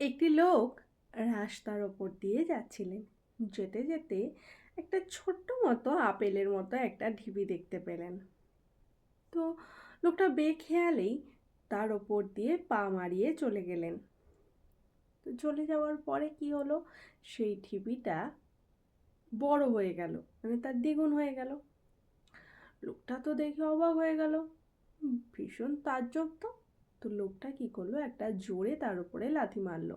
একটি লোক রাস্তার ওপর দিয়ে যাচ্ছিলেন। যেতে যেতে একটা ছোট্ট মতো আপেলের মতো একটা ঢিবি দেখতে পেলেন। তো লোকটা বেখেয়ালেই তার ওপর দিয়ে পা মারিয়ে চলে গেলেন। তো চলে যাওয়ার পরে কি হলো? সেই ঢিবিটা বড় হয়ে গেল মানে তার দ্বিগুণ হয়ে গেল। লোকটা তো দেখে অবাক হয়ে গেল। ভীষণ তাজ্জব তো। তো লোকটা কি করল? একটা জোরে তার উপরে লাথি মারলো।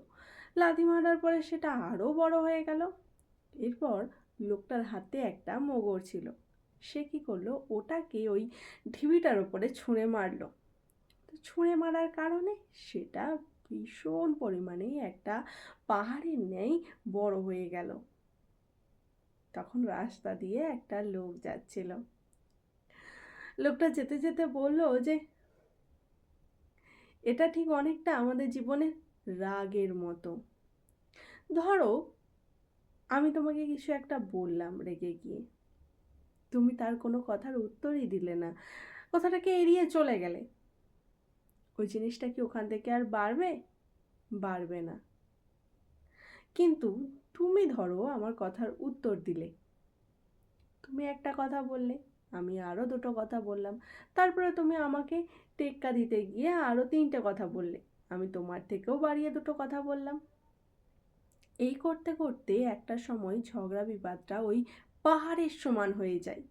লাথি মারার পরে সেটা আরও বড় হয়ে গেল। এরপর লোকটার হাতে একটা মোগর ছিল। সে কি করল? ওটাকে ওই ঢিবিটার ওপরে ছুঁড়ে মারলো। তো ছুঁড়ে মারার কারণে সেটা ভীষণ পরিমাণে একটা পাহাড়ের ন্যায় বড় হয়ে গেল। তখন রাস্তা দিয়ে একটা লোক যাচ্ছিল। লোকটা যেতে যেতে বলল যে এটা ঠিক অনেকটা আমাদের জীবনে রাগের মতো। ধরো, আমি তোমাকে কিছু একটা বললাম রেগে গিয়ে। তুমি তার কোনো কথার উত্তরই দিলে না। কথাটাকে এড়িয়ে চলে গেলে? ওই জিনিসটা কি ওখান থেকে আর বাড়বে? বাড়বে না। কিন্তু তুমি ধরো আমার কথার উত্তর দিলে। তুমি একটা কথা বললে। আমি আরও দুটো কথা বললাম। তারপরে তুমি আমাকে টেক্কা দিতে গিয়ে আরও তিনটে কথা বললে। আমি তোমার থেকেও বাড়িয়ে দুটো কথা বললাম। এই করতে করতে একটা সময় ঝগড়া বিবাদটা ওই পাহাড়ের সমান হয়ে যায়।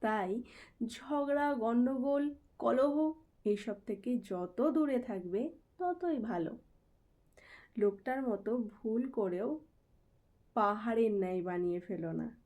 তাই ঝগড়া গণ্ডগোল কলহ এইসব থেকে যত দূরে থাকবে ততই ভালো। লোকটার মতো ভুল করেও পাহাড়ের ন্যায় বানিয়ে ফেলো না।